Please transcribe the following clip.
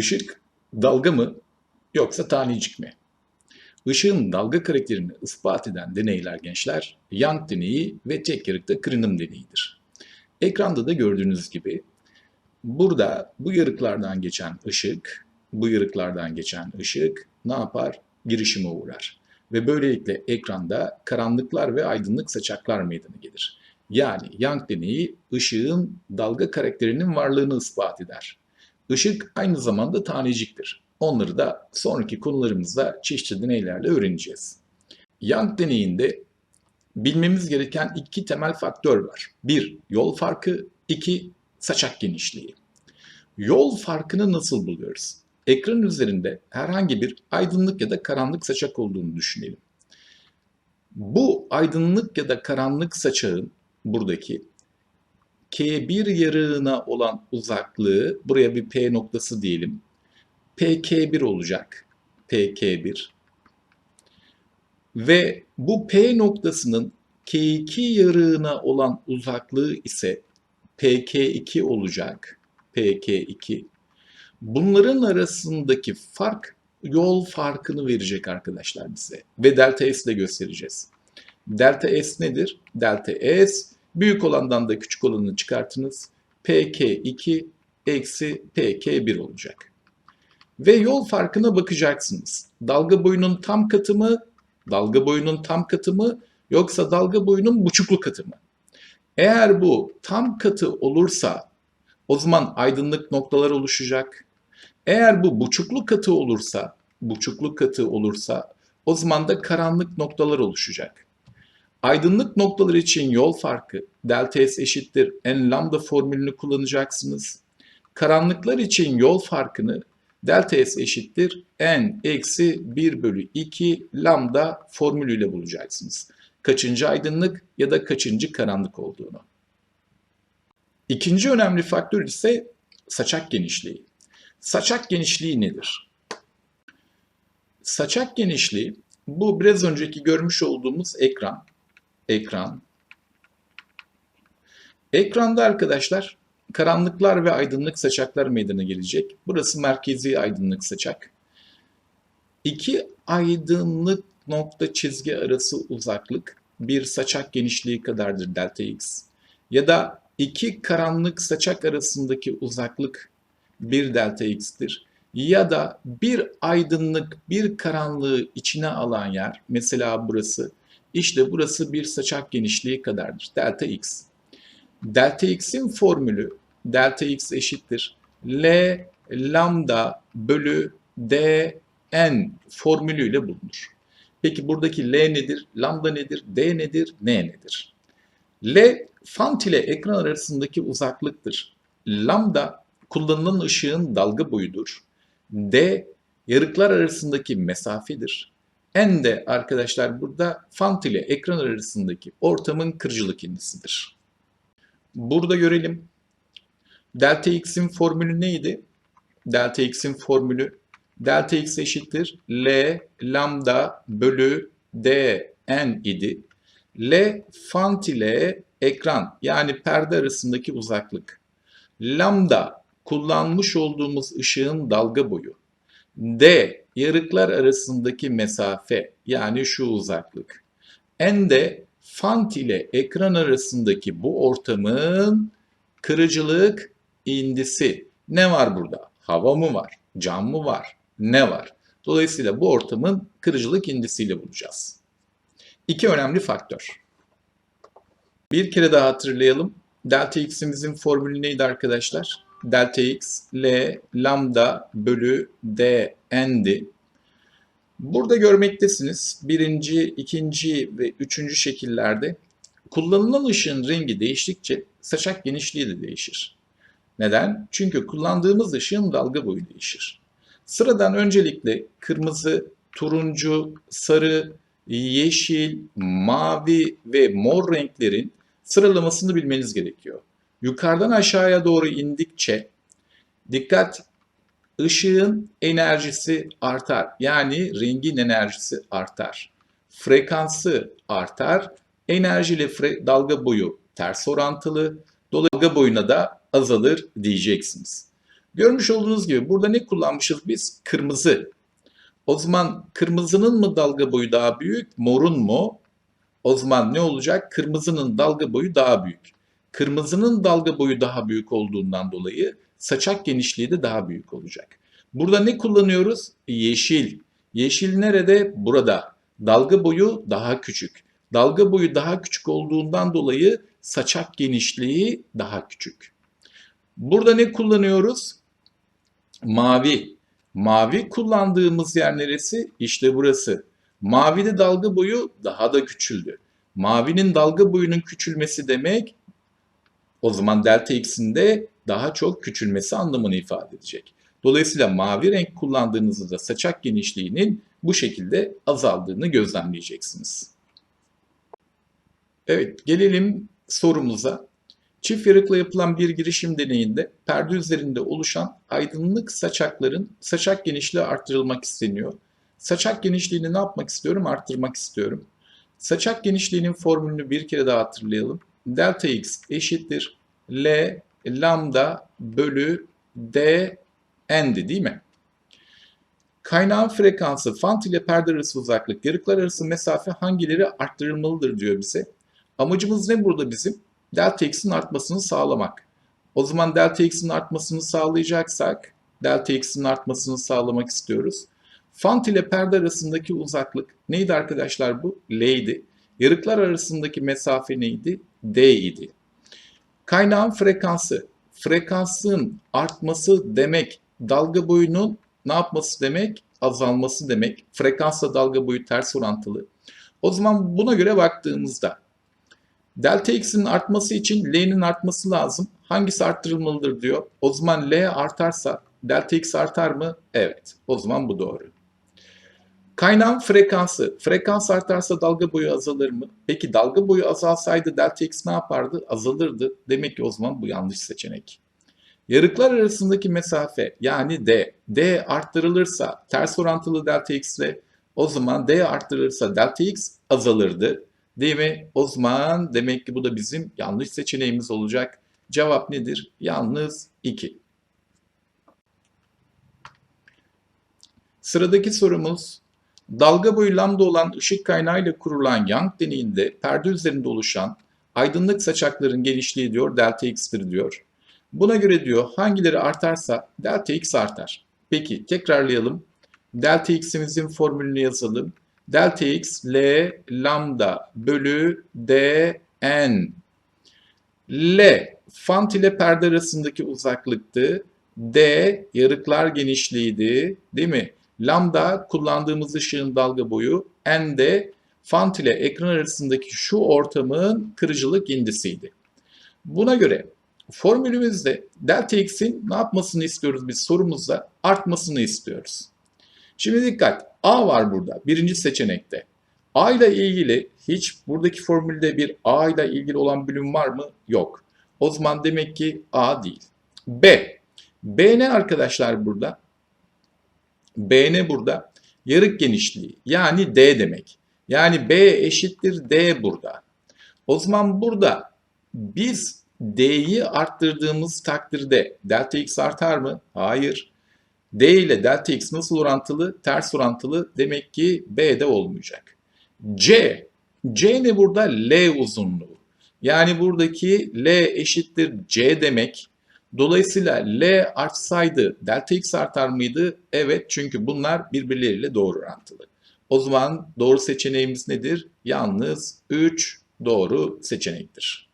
Işık dalga mı yoksa tanecik mi? Işığın dalga karakterini ispat eden deneyler gençler, Young deneyi ve tek yarıkta kırınım deneyidir. Ekranda da gördüğünüz gibi burada bu yarıklardan geçen ışık, bu yarıklardan geçen ışık ne yapar? Girişime uğrar. Ve böylelikle ekranda karanlıklar ve aydınlık saçaklar meydana gelir. Yani Young deneyi ışığın dalga karakterinin varlığını ispat eder. Işık aynı zamanda taneciktir. Onları da sonraki konularımızda çeşitli deneylerle öğreneceğiz. Young deneyinde bilmemiz gereken iki temel faktör var. Bir, yol farkı. iki saçak genişliği. Yol farkını nasıl buluyoruz? Ekran üzerinde herhangi bir aydınlık ya da karanlık saçak olduğunu düşünelim. Bu aydınlık ya da karanlık saçağın buradaki K1 yarığına olan uzaklığı, buraya bir P noktası diyelim. PK1 olacak. PK1. Ve bu P noktasının K2 yarığına olan uzaklığı ise PK2 olacak. PK2. Bunların arasındaki fark yol farkını verecek arkadaşlar bize. Ve delta S de göstereceğiz. Delta S nedir? Delta S büyük olandan da küçük olanı çıkartınız. PK2 eksi PK1 olacak. Ve yol farkına bakacaksınız. Dalga boyunun tam katı mı? Dalga boyunun tam katı mı? Yoksa dalga boyunun buçuklu katı mı? Eğer bu tam katı olursa o zaman aydınlık noktalar oluşacak. Eğer bu buçuklu katı olursa, buçuklu katı olursa o zaman da karanlık noktalar oluşacak. Aydınlık noktalar için yol farkı delta S eşittir n lambda formülünü kullanacaksınız. Karanlıklar için yol farkını delta S eşittir n eksi 1 bölü 2 lambda formülüyle bulacaksınız. Kaçıncı aydınlık ya da kaçıncı karanlık olduğunu. İkinci önemli faktör ise saçak genişliği. Saçak genişliği nedir? Saçak genişliği bu biraz önceki görmüş olduğumuz ekran. Ekran. Ekranda arkadaşlar karanlıklar ve aydınlık saçaklar meydana gelecek. Burası merkezi aydınlık saçak. İki aydınlık nokta çizgi arası uzaklık bir saçak genişliği kadardır delta x. Ya da iki karanlık saçak arasındaki uzaklık bir delta x'tir. Ya da bir aydınlık bir karanlığı içine alan yer mesela burası işte burası bir saçak genişliği kadardır delta x. Delta x'in formülü delta x eşittir L lambda bölü d n formülüyle bulunur. Peki buradaki L nedir? Lambda nedir? D nedir? N nedir? L fant ile ekran arasındaki uzaklıktır. Lambda kullanılan ışığın dalga boyudur. D yarıklar arasındaki mesafedir. N de arkadaşlar burada fant ile ekran arasındaki ortamın kırıcılık indisidir. Burada görelim. Delta x'in formülü neydi? Delta x'in formülü delta x eşittir L lambda bölü d n idi. L fant ile ekran yani perde arasındaki uzaklık. Lambda kullanmış olduğumuz ışığın dalga boyu. D yarıklar arasındaki mesafe yani şu uzaklık. N de fant ile ekran arasındaki bu ortamın kırıcılık indisi. Ne var burada? Hava mı var? Cam mı var? Ne var? Dolayısıyla bu ortamın kırıcılık indisiyle bulacağız. İki önemli faktör. Bir kere daha hatırlayalım. Delta x'imizin formülü neydi arkadaşlar? Delta x, L, lambda bölü d n'di. Burada görmektesiniz birinci, ikinci ve üçüncü şekillerde kullanılan ışığın rengi değiştikçe saçak genişliği de değişir. Neden? Çünkü kullandığımız ışığın dalga boyu değişir. Sıradan öncelikle kırmızı, turuncu, sarı, yeşil, mavi ve mor renklerin sıralamasını bilmeniz gerekiyor. Yukarıdan aşağıya doğru indikçe dikkat ışığın enerjisi artar. Yani rengin enerjisi artar. Frekansı artar. Enerjiyle fre- dalga boyu ters orantılı. Dalga boyuna da azalır diyeceksiniz. Görmüş olduğunuz gibi burada ne kullanmışız biz? Kırmızı. O zaman kırmızının mı dalga boyu daha büyük, morun mu? O zaman ne olacak? Kırmızının dalga boyu daha büyük. Kırmızının dalga boyu daha büyük olduğundan dolayı saçak genişliği de daha büyük olacak. Burada ne kullanıyoruz? Yeşil. Yeşil nerede? Burada. Dalga boyu daha küçük. Dalga boyu daha küçük olduğundan dolayı saçak genişliği daha küçük. Burada ne kullanıyoruz? Mavi. Mavi kullandığımız yer neresi? İşte burası. Mavide dalga boyu daha da küçüldü. Mavinin dalga boyunun küçülmesi demek o zaman delta x'in de daha çok küçülmesi anlamını ifade edecek. Dolayısıyla mavi renk kullandığınızda saçak genişliğinin bu şekilde azaldığını gözlemleyeceksiniz. Evet, gelelim sorumuza. Çift yarıkla yapılan bir girişim deneyinde perde üzerinde oluşan aydınlık saçakların saçak genişliği arttırılmak isteniyor. Saçak genişliğini ne yapmak istiyorum? Arttırmak istiyorum. Saçak genişliğinin formülünü bir kere daha hatırlayalım. Delta x eşittir L lambda bölü D n'di değil mi? Kaynağın frekansı, fant ile perde arası uzaklık, yarıklar arası mesafe hangileri arttırılmalıdır diyor bize. Amacımız ne burada bizim? Delta x'in artmasını sağlamak. O zaman delta x'in artmasını sağlayacaksak, delta x'in artmasını sağlamak istiyoruz. Fant ile perde arasındaki uzaklık neydi arkadaşlar bu? L'ydi. Yarıklar arasındaki mesafe neydi? D idi. Kaynağın frekansı. Frekansın artması demek dalga boyunun ne yapması demek? Azalması demek. Frekansla dalga boyu ters orantılı. O zaman buna göre baktığımızda delta x'in artması için l'nin artması lazım. Hangisi arttırılmalıdır diyor. O zaman l artarsa delta x artar mı? Evet. O zaman bu doğru. Kaynağın frekansı. Frekans artarsa dalga boyu azalır mı? Peki dalga boyu azalsaydı delta x ne yapardı? Azalırdı. Demek ki o zaman bu yanlış seçenek. Yarıklar arasındaki mesafe yani d. d arttırılırsa ters orantılı delta x ile o zaman d arttırılırsa delta x azalırdı. Değil mi? O zaman demek ki bu da bizim yanlış seçeneğimiz olacak. Cevap nedir? Yalnız 2. Sıradaki sorumuz dalga boyu lambda olan ışık kaynağıyla kurulan Young deneyinde perde üzerinde oluşan aydınlık saçakların genişliği diyor delta x'tir diyor. Buna göre diyor hangileri artarsa delta x artar. Peki tekrarlayalım. Delta x'imizin formülünü yazalım. Delta x L lambda bölü D N. L fant ile perde arasındaki uzaklıktı. D yarıklar genişliğiydi. Değil mi? Lambda kullandığımız ışığın dalga boyu. N de fant ile ekran arasındaki şu ortamın kırıcılık indisiydi. Buna göre formülümüzde delta x'in ne yapmasını istiyoruz biz sorumuzda? Artmasını istiyoruz. Şimdi dikkat. A var burada. Birinci seçenekte. A ile ilgili hiç buradaki formülde bir A ile ilgili olan bölüm var mı? Yok. O zaman demek ki A değil. B. B ne arkadaşlar burada? B ne burada? Yarık genişliği. Yani D demek. Yani B eşittir D burada. O zaman burada biz D'yi arttırdığımız takdirde delta X artar mı? Hayır. D ile delta X nasıl orantılı? Ters orantılı. Demek ki B de olmayacak. C. C ne burada? L uzunluğu. Yani buradaki L eşittir C demek. Dolayısıyla L artsaydı delta X artar mıydı? Evet çünkü bunlar birbirleriyle doğru orantılı. O zaman doğru seçeneğimiz nedir? Yalnız 3 doğru seçenektir.